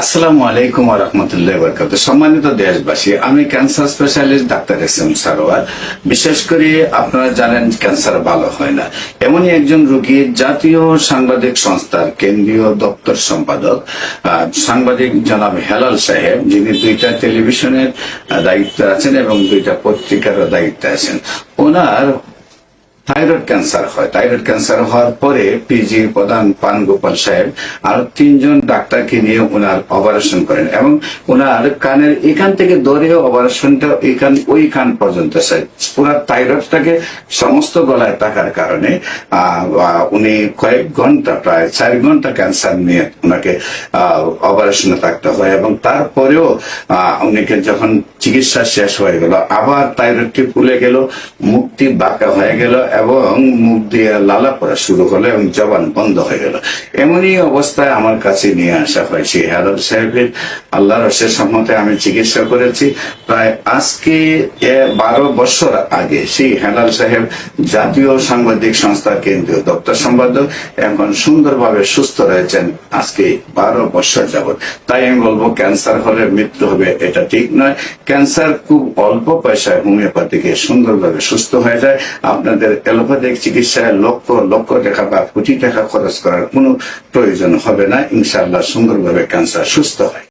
আসসালামু আলাইকুম রহমতুল্লাহ বরকাত সম্মানিত দেশবাসী, আমি cancer specialist doctor S M Sarwar. বিশেষ করে আপনারা জানেন ক্যান্সার ভালো হয় না। এমনই একজন রোগী, জাতীয় সাংবাদিক সংস্থার কেন্দ্রীয় দপ্তর সম্পাদক সাংবাদিক জনাব হেলাল সাহেব, যিনি দুইটা টেলিভিশনের দায়িত্ব আছেন এবং দুইটা পত্রিকারও দায়িত্বে আছেন। ওনার থাইরয়েড ক্যান্সার হয়। থাইরয়েড ক্যান্সার হওয়ার পরে পিজি প্রধান পান গোপাল সাহেব আর তিনজন ডাক্তারকে নিয়ে ওনার অপারেশন করেন এবং ওনার কানের এখান থেকে ধরে অপারেশনটা এখান, ওই কান পর্যন্ত পুরো থাইরয়েডটাকে সমস্ত গলায় থাকার কারণে উনি কয়েক ঘণ্টা প্রায় চার ঘণ্টা ক্যান্সার নিয়ে ওনাকে অপারেশনে থাকতে হয় এবং তারপরেও উনিকে যখন চিকিৎসা শেষ হয়ে গেল, আবার থাইরয়েডটি ফুলে গেল মুখটি বাঁকা হয়ে গেল এবং মুখ দিয়ে লালা পড়া শুরু হলো এবং জবান বন্ধ হয়ে গেল। এমনই অবস্থায় আমার কাছে নিয়ে আসা হয় হেরাল সাহেবের। আল্লাহ রসের সম্মতে আমি চিকিৎসা করেছি। প্রায় আজকে বারো বছর আগে সেই হেলাল সাহেব জাতীয় সাংবাদিক সংস্থা কেন্দ্রীয় দপ্তর সম্পাদক, এখন সুন্দরভাবে সুস্থ রয়েছেন আজকে বারো বছর যাবৎ। তাই আমি বলব, ক্যান্সার হলে মৃত্যু হবে এটা ঠিক নয়। ক্যান্সার খুব অল্প পয়সায় হোমিওপ্যাথিকে সুন্দরভাবে সুস্থ হয়ে যায়। আপনাদের অ্যালোপ্যাথিক চিকিৎসায় লক্ষ লক্ষ টাকা বা কোটি টাকা খরচ করার কোনো প্রয়োজন হবে না। ইনশাআল্লাহ সুন্দরভাবে ক্যান্সার সুস্থ হয়।